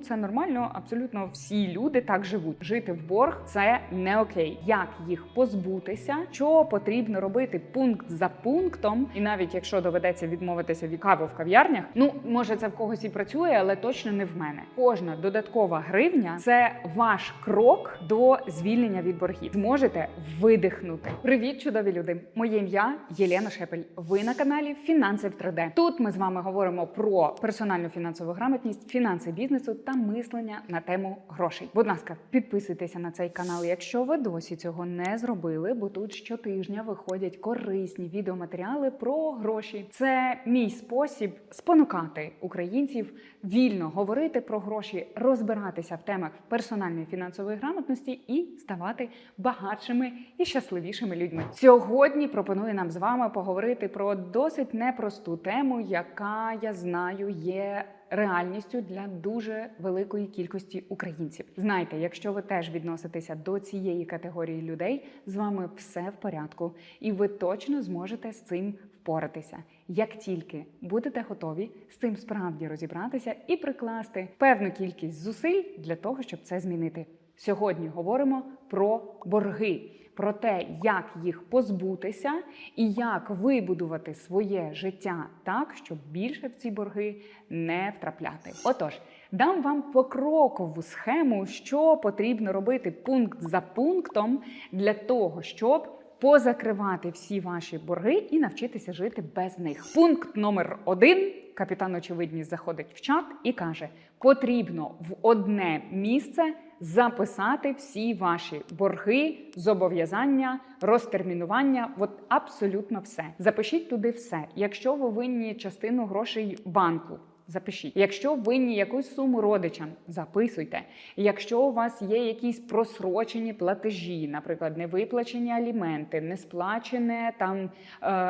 це нормально. Абсолютно всі люди так живуть. Жити в борг це не окей. Як їх позбутися? Що потрібно робити пункт за пунктом? І навіть якщо доведеться відмовитися від кави в кав'ярнях, ну може це в когось і працює, але точно не в мене. Кожна додаткова гривня це ваш крок до звільнення від боргів. Зможете видихнути. Привіт, чудові люди! Моє ім'я Єлена Шепель. Ви на каналі Фінанси в 3D. Тут ми з вами говоримо про персональну фінансову грамотність, фінанси бізнесу та мислення на тему грошей. Будь ласка, підписуйтеся на цей канал, якщо ви досі цього не зробили, бо тут щотижня виходять корисні відеоматеріали про гроші. Це мій спосіб спонукати українців вільно говорити про гроші, розбиратися в темах персональної фінансової грамотності і ставати багатшими і щасливішими людьми. Сьогодні пропоную нам з вами поговорити про досить непросту тему, яка я знаю є. Реальністю для дуже великої кількості українців. Знайте, якщо ви теж відноситеся до цієї категорії людей, з вами все в порядку, і ви точно зможете з цим впоратися. Як тільки будете готові з цим справді розібратися і прикласти певну кількість зусиль для того, щоб це змінити. Сьогодні говоримо про борги, про те, як їх позбутися і як вибудувати своє життя так, щоб більше в ці борги не втрапляти. Отож, дам вам покрокову схему, що потрібно робити пункт за пунктом для того, щоб позакривати всі ваші борги і навчитися жити без них. Пункт номер один. Капітан очевидність заходить в чат і каже: потрібно в одне місце записати всі ваші борги, зобов'язання, розтермінування. От абсолютно все. Запишіть туди все. Якщо ви винні частину грошей банку. Запишіть, якщо винні якусь суму родичам, записуйте. Якщо у вас є якісь просрочені платежі, наприклад, невиплачені аліменти, не сплачені там е,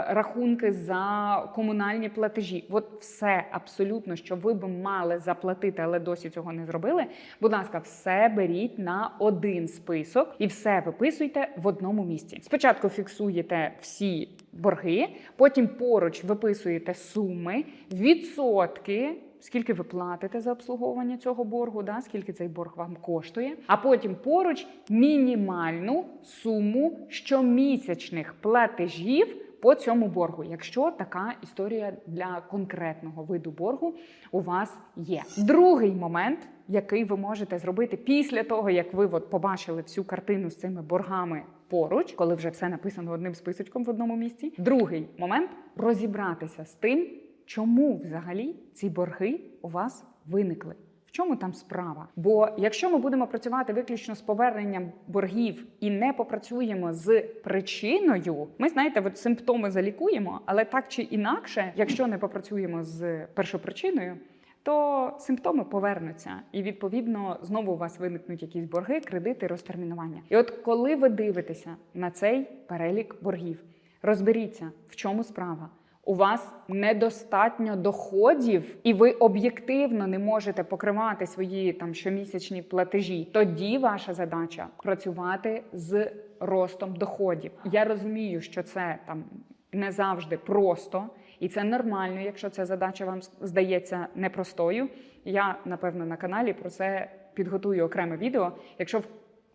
рахунки за комунальні платежі, от все абсолютно, що ви б мали заплатити, але досі цього не зробили. Будь ласка, все беріть на один список і все виписуйте в одному місці. Спочатку фіксуєте всі борги, потім поруч виписуєте суми, відсотки. Скільки ви платите за обслуговування цього боргу, да? скільки цей борг вам коштує, а потім поруч мінімальну суму щомісячних платежів по цьому боргу, якщо така історія для конкретного виду боргу у вас є. Другий момент, який ви можете зробити після того, як ви от побачили всю картину з цими боргами поруч, коли вже все написано одним списочком в одному місці. Другий момент розібратися з тим, чому взагалі ці борги у вас виникли. В чому там справа? Бо якщо ми будемо працювати виключно з поверненням боргів і не попрацюємо з причиною, ми знаєте, от симптоми залікуємо, але так чи інакше, якщо не попрацюємо з першопричиною, то симптоми повернуться, і відповідно знову у вас виникнуть якісь борги, кредити, розтермінування. І от коли ви дивитеся на цей перелік боргів, розберіться, в чому справа. У вас недостатньо доходів, і ви об'єктивно не можете покривати свої там щомісячні платежі. Тоді ваша задача працювати з ростом доходів. Я розумію, що це там не завжди просто, і це нормально, якщо ця задача вам здається непростою. Я напевно на каналі про це підготую окреме відео. Якщо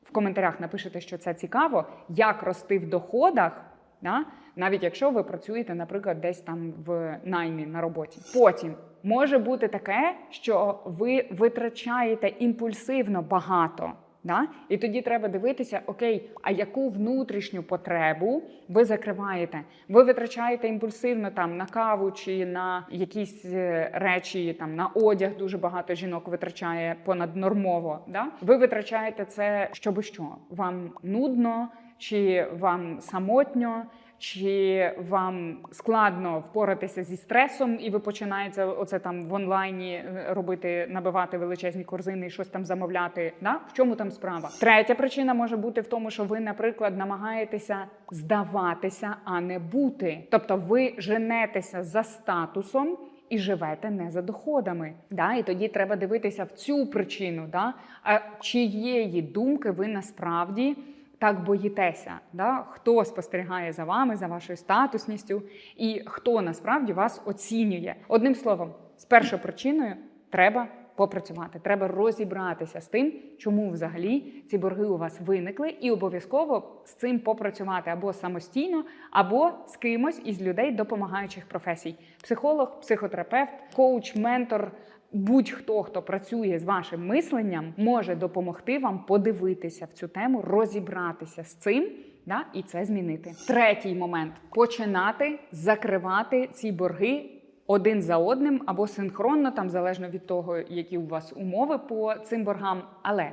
в, коментарях напишете, що це цікаво, як рости в доходах. Да? Навіть якщо ви працюєте, наприклад, десь там в наймі на роботі. Потім може бути таке, що ви витрачаєте імпульсивно багато. Да? І тоді треба дивитися, окей, а яку внутрішню потребу ви закриваєте? Ви витрачаєте імпульсивно там на каву чи на якісь е, речі, там на одяг дуже багато жінок витрачає понаднормово. Да? Ви витрачаєте це, щоби що? Вам нудно, чи вам самотньо, чи вам складно впоратися зі стресом, і ви починаєте оце там в онлайні е, робити, набивати величезні корзини і щось там замовляти. Да? В чому там справа? Третя причина може бути в тому, що ви, наприклад, намагаєтеся здаватися, а не бути. Тобто ви женетеся за статусом. І живете не за доходами, да і тоді треба дивитися в цю причину, да а чиєї думки ви насправді так боїтеся, да? хто спостерігає за вами, за вашою статусністю, і хто насправді вас оцінює. Одним словом, з першою причиною треба попрацювати. Треба розібратися з тим, чому взагалі ці борги у вас виникли, і обов'язково з цим попрацювати або самостійно, або з кимось із людей допомагаючих професій: психолог, психотерапевт, коуч, ментор. Будь-хто, хто працює з вашим мисленням, може допомогти вам подивитися в цю тему, розібратися з цим. Да, і це змінити. Третій момент починати закривати ці борги один за одним або синхронно, там залежно від того, які у вас умови по цим боргам. Але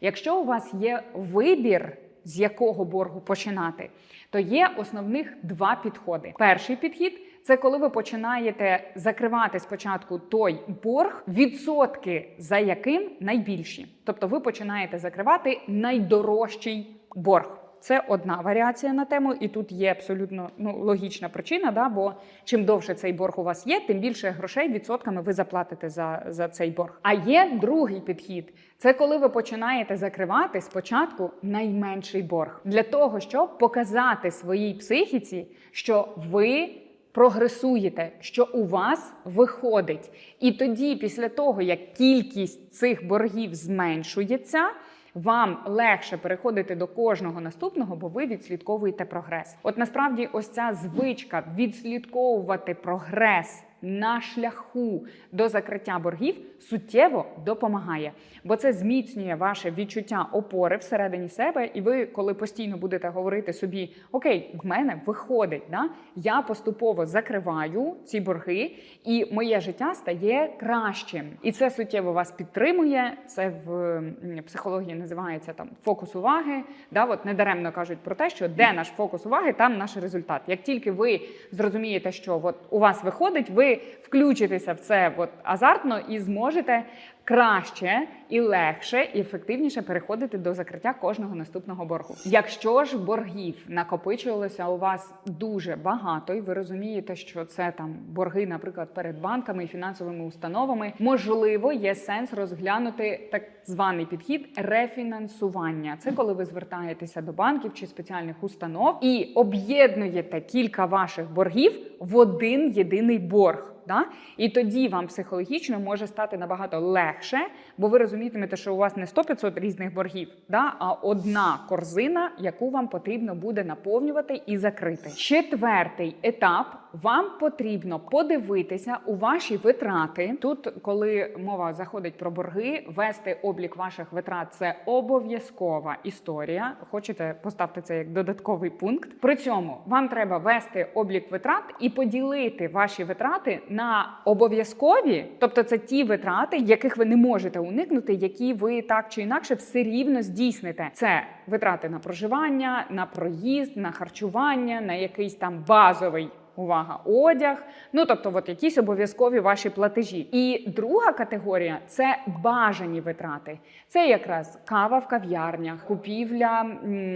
якщо у вас є вибір, з якого боргу починати, то є основних два підходи. Перший підхід. Це коли ви починаєте закривати спочатку той борг, відсотки за яким найбільші. Тобто ви починаєте закривати найдорожчий борг. Це одна варіація на тему, і тут є абсолютно ну, логічна причина, да, бо чим довше цей борг у вас є, тим більше грошей відсотками ви заплатите за, за цей борг. А є другий підхід: це коли ви починаєте закривати спочатку найменший борг для того, щоб показати своїй психіці, що ви прогресуєте, що у вас виходить. І тоді, після того, як кількість цих боргів зменшується, вам легше переходити до кожного наступного, бо ви відслідковуєте прогрес. От насправді, ось ця звичка відслідковувати прогрес на шляху до закриття боргів суттєво допомагає, бо це зміцнює ваше відчуття опори всередині себе, і ви, коли постійно будете говорити собі, окей, в мене виходить, да? я поступово закриваю ці борги, і моє життя стає кращим. І це суттєво вас підтримує. Це в психології називається там фокус уваги. Да? От недаремно кажуть про те, що де наш фокус уваги, там наш результат. Як тільки ви зрозумієте, що от у вас виходить, ви включитеся в це от азартно і зможете краще і легше і ефективніше переходити до закриття кожного наступного боргу. Якщо ж боргів накопичувалося у вас дуже багато, і ви розумієте, що це там борги, наприклад, перед банками і фінансовими установами, можливо, є сенс розглянути так званий підхід рефінансування. Це коли ви звертаєтеся до банків чи спеціальних установ і об'єднуєте кілька ваших боргів в один єдиний борг. Да? І тоді вам психологічно може стати набагато легше, бо ви розумітимете, що у вас не 100-500 різних боргів, да? а одна корзина, яку вам потрібно буде наповнювати і закрити. Четвертий етап вам потрібно подивитися у ваші витрати. Тут, коли мова заходить про борги, вести облік ваших витрат це обов'язкова історія. Хочете поставте це як додатковий пункт. При цьому вам треба вести облік витрат і поділити ваші витрати на обов'язкові, тобто це ті витрати, яких ви не можете уникнути, які ви так чи інакше все рівно здійсните. Це витрати на проживання, на проїзд, на харчування, на якийсь там базовий. Увага, одяг, ну тобто, от якісь обов'язкові ваші платежі. І друга категорія це бажані витрати. Це якраз кава в кав'ярнях, купівля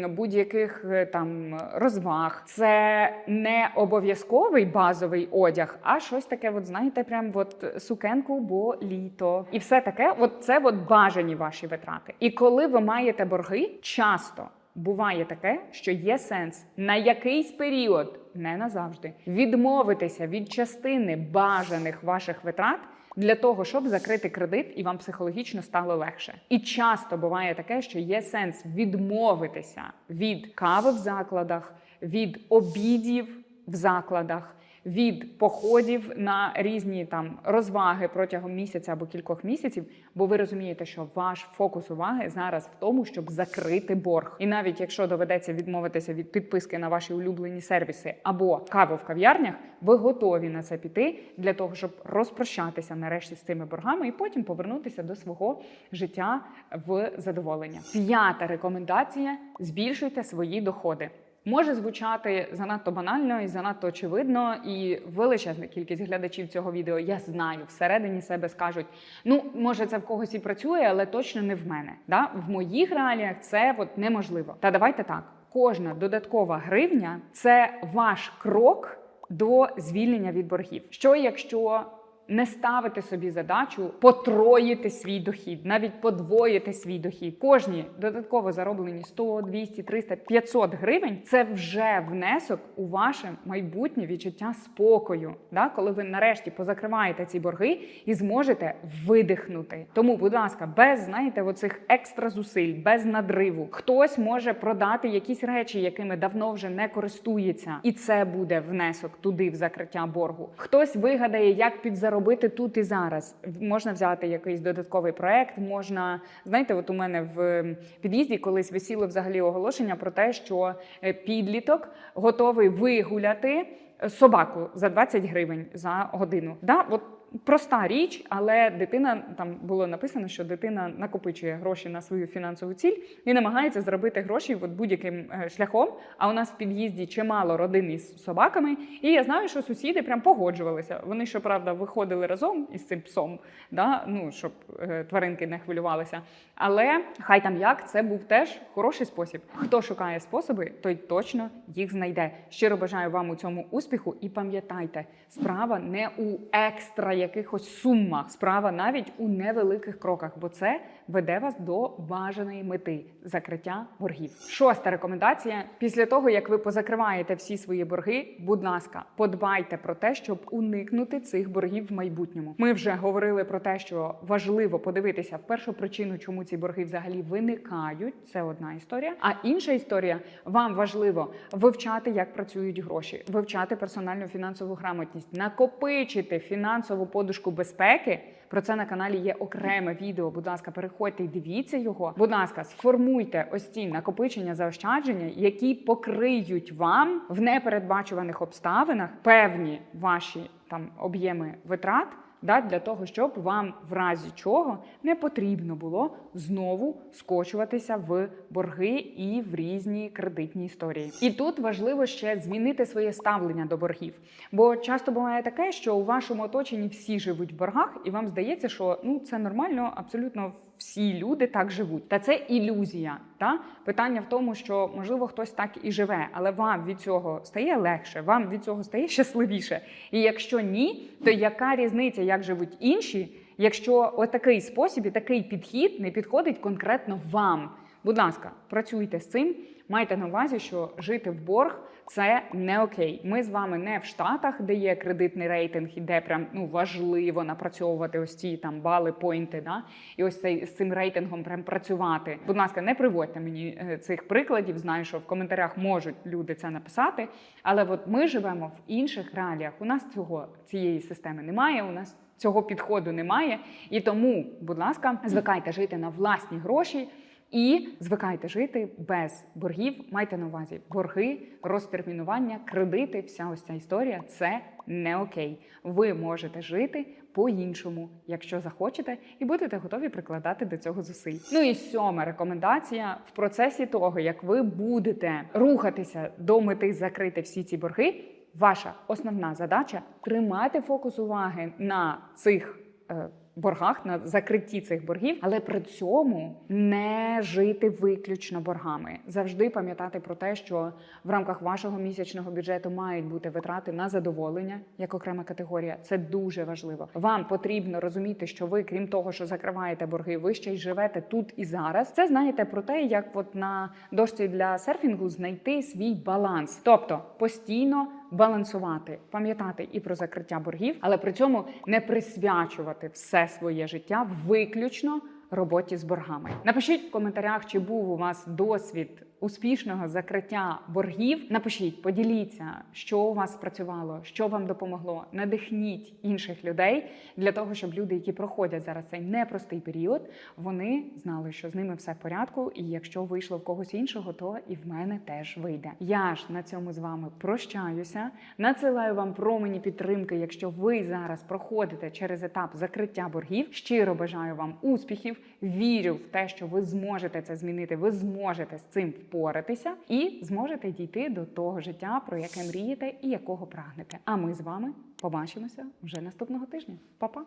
будь-яких е, там розваг. Це не обов'язковий базовий одяг, а щось таке, от знаєте, прям от сукенку, бо літо. І все таке, от це от бажані ваші витрати. І коли ви маєте борги, часто. Буває таке, що є сенс на якийсь період, не назавжди, відмовитися від частини бажаних ваших витрат для того, щоб закрити кредит, і вам психологічно стало легше. І часто буває таке, що є сенс відмовитися від кави в закладах, від обідів в закладах. Від походів на різні там розваги протягом місяця або кількох місяців, бо ви розумієте, що ваш фокус уваги зараз в тому, щоб закрити борг. І навіть якщо доведеться відмовитися від підписки на ваші улюблені сервіси або каву в кав'ярнях, ви готові на це піти для того, щоб розпрощатися нарешті з цими боргами і потім повернутися до свого життя в задоволення. П'ята рекомендація: збільшуйте свої доходи. Може звучати занадто банально і занадто очевидно, і величезна кількість глядачів цього відео, я знаю, всередині себе скажуть: ну, може, це в когось і працює, але точно не в мене. Да? В моїх реаліях це от неможливо. Та давайте так: кожна додаткова гривня це ваш крок до звільнення від боргів. Що якщо не ставити собі задачу потроїти свій дохід, навіть подвоїти свій дохід. Кожні додатково зароблені 100, 200, 300, 500 гривень це вже внесок у ваше майбутнє відчуття спокою. Да? Коли ви нарешті позакриваєте ці борги і зможете видихнути. Тому, будь ласка, без знаєте, оцих екстра зусиль, без надриву. Хтось може продати якісь речі, якими давно вже не користується, і це буде внесок туди в закриття боргу. Хтось вигадає, як підзаробити тут і зараз. Можна взяти якийсь додатковий проект. Можна знаєте, от у мене в під'їзді колись висіло взагалі оголошення про те, що е, підліток готовий вигуляти собаку за 20 гривень за годину. Да, от проста річ, але дитина там було написано, що дитина накопичує гроші на свою фінансову ціль і намагається зробити гроші от будь-яким е, шляхом. А у нас в під'їзді чимало родин із собаками, і я знаю, що сусіди прям погоджувалися. Вони щоправда виходили разом із цим псом, да? ну щоб е, тваринки не хвилювалися. Але хай там як це був теж хороший спосіб. Хто шукає способи, той точно їх знайде. Щиро бажаю вам у цьому успіху і пам'ятайте, справа не у екстра якихось сумах, справа навіть у невеликих кроках, бо це веде вас до бажаної мети закриття боргів. Шоста рекомендація: після того як ви позакриваєте всі свої борги, будь ласка, подбайте про те, щоб уникнути цих боргів в майбутньому. Ми вже говорили про те, що важливо подивитися в першу причину, чому ці борги взагалі виникають. Це одна історія. А інша історія вам важливо вивчати, як працюють гроші, вивчати персональну фінансову грамотність, накопичити фінансову подушку безпеки. Про це на каналі є окреме відео. Будь ласка, переходьте і дивіться його. Будь ласка, сформуйте ось ці накопичення заощадження, які покриють вам в непередбачуваних обставинах певні ваші там об'єми витрат. Да, для того, щоб вам в разі чого не потрібно було знову скочуватися в борги і в різні кредитні історії. І тут важливо ще змінити своє ставлення до боргів. Бо часто буває таке, що у вашому оточенні всі живуть в боргах, і вам здається, що ну це нормально, абсолютно всі люди так живуть. Та це ілюзія. Та питання в тому, що можливо хтось так і живе, але вам від цього стає легше, вам від цього стає щасливіше. І якщо ні, то яка різниця, як живуть інші, якщо отакий спосіб і такий підхід не підходить конкретно вам? Будь ласка, працюйте з цим. Майте на увазі, що жити в борг це не окей. Ми з вами не в Штатах, де є кредитний рейтинг, і де прям ну важливо напрацьовувати ось ці там бали, пойнти, да і ось цей з цим рейтингом прям працювати. Будь ласка, не приводьте мені е, цих прикладів. Знаю, що в коментарях можуть люди це написати. Але от ми живемо в інших реаліях. У нас цього цієї системи немає. У нас цього підходу немає. І тому, будь ласка, звикайте жити на власні гроші. І звикайте жити без боргів. Майте на увазі борги, розтермінування, кредити. Вся ось ця історія це не окей. Ви можете жити по-іншому, якщо захочете, і будете готові прикладати до цього зусиль. Ну і сьома рекомендація в процесі того, як ви будете рухатися до мети закрити всі ці борги. Ваша основна задача тримати фокус уваги на цих. е, боргах, на закритті цих боргів, але при цьому не жити виключно боргами. Завжди пам'ятати про те, що в рамках вашого місячного бюджету мають бути витрати на задоволення як окрема категорія. Це дуже важливо. Вам потрібно розуміти, що ви, крім того, що закриваєте борги, ви ще й живете тут і зараз. Це знаєте про те, як от на дошці для серфінгу знайти свій баланс, тобто постійно балансувати, пам'ятати і про закриття боргів, але при цьому не присвячувати все своє життя виключно роботі з боргами. Напишіть в коментарях, чи був у вас досвід успішного закриття боргів. Напишіть, поділіться, що у вас спрацювало, що вам допомогло. Надихніть інших людей для того, щоб люди, які проходять зараз цей непростий період, вони знали, що з ними все в порядку. І якщо вийшло в когось іншого, то і в мене теж вийде. Я ж на цьому з вами прощаюся. Надсилаю вам промені підтримки, якщо ви зараз проходите через етап закриття боргів. Щиро бажаю вам успіхів. Вірю в те, що ви зможете це змінити. Ви зможете з цим впоратися і зможете дійти до того життя, про яке мрієте і якого прагнете. А ми з вами побачимося вже наступного тижня. Па-па!